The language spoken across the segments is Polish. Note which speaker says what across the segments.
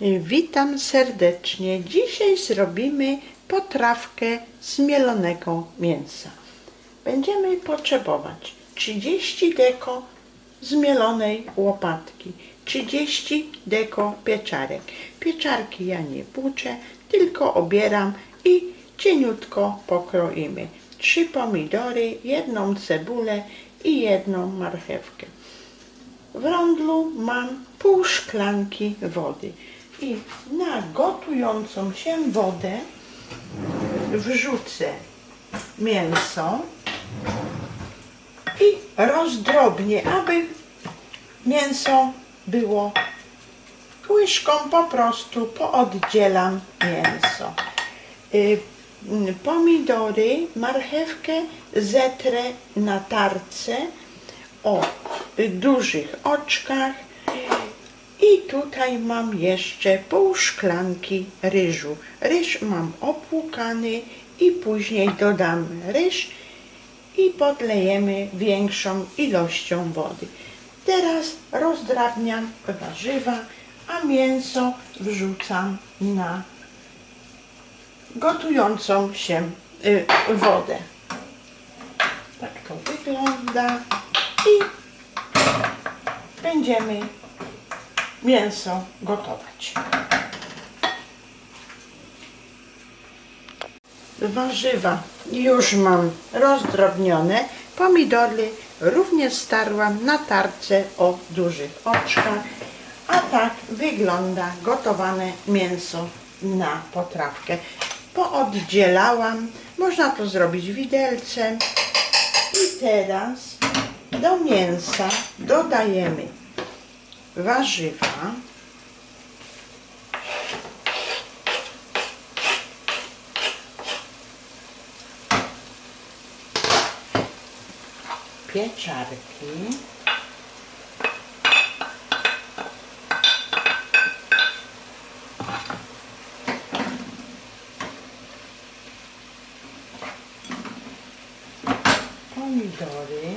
Speaker 1: Witam serdecznie. Dzisiaj zrobimy potrawkę z mielonego mięsa. Będziemy potrzebować 30 deko zmielonej łopatki, 30 deko pieczarek. Pieczarki ja nie płuczę, tylko obieram i cieniutko pokroimy. Trzy pomidory, jedną cebulę i jedną marchewkę. W rondlu mam pół szklanki wody i na gotującą się wodę wrzucę mięso i rozdrobnię, aby mięso było łyżką po prostu pooddzielam mięso. Y, mm, Pomidory, marchewkę zetrę na tarce o dużych oczkach i tutaj mam jeszcze pół szklanki ryżu. Ryż mam opłukany i później dodam ryż i podlejemy większą ilością wody. Teraz rozdrabniam warzywa, a mięso wrzucam na gotującą się y, wodę. Tak to wygląda i będziemy mięso gotować. Warzywa już mam rozdrobnione. Pomidory również starłam na tarce o dużych oczkach. A tak wygląda gotowane mięso na potrawkę. Pooddzielałam, można to zrobić widelcem. I teraz do mięsa dodajemy warzywa. Pieczarki. Pomidory.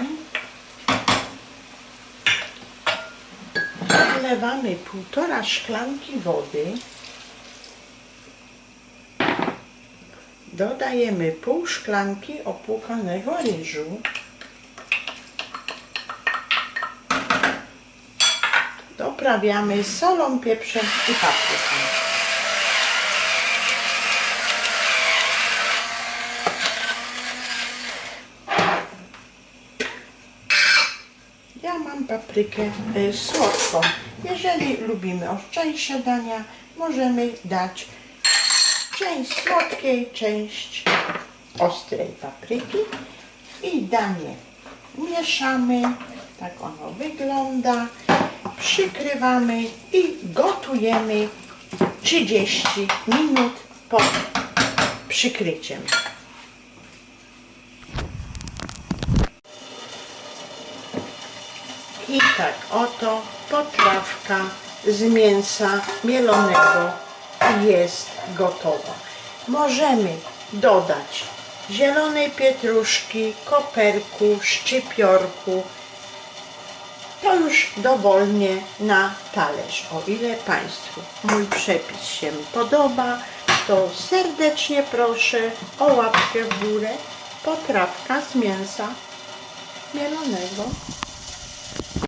Speaker 1: Wlewamy półtora szklanki wody. Dodajemy pół szklanki opłukanego ryżu. Doprawiamy solą, pieprzem i papryką. Ja mam paprykę y, słodką. Jeżeli lubimy ostrzejsze dania, możemy dać część słodkiej, część ostrej papryki i danie mieszamy. Tak ono wygląda. Przykrywamy i gotujemy 30 minut pod przykryciem. I tak oto potrawka z mięsa mielonego jest gotowa. Możemy dodać zielonej pietruszki, koperku, szczypiorku. To już dowolnie na talerz. O ile Państwu mój przepis się podoba, to serdecznie proszę o łapkę w górę. Potrawka z mięsa mielonego.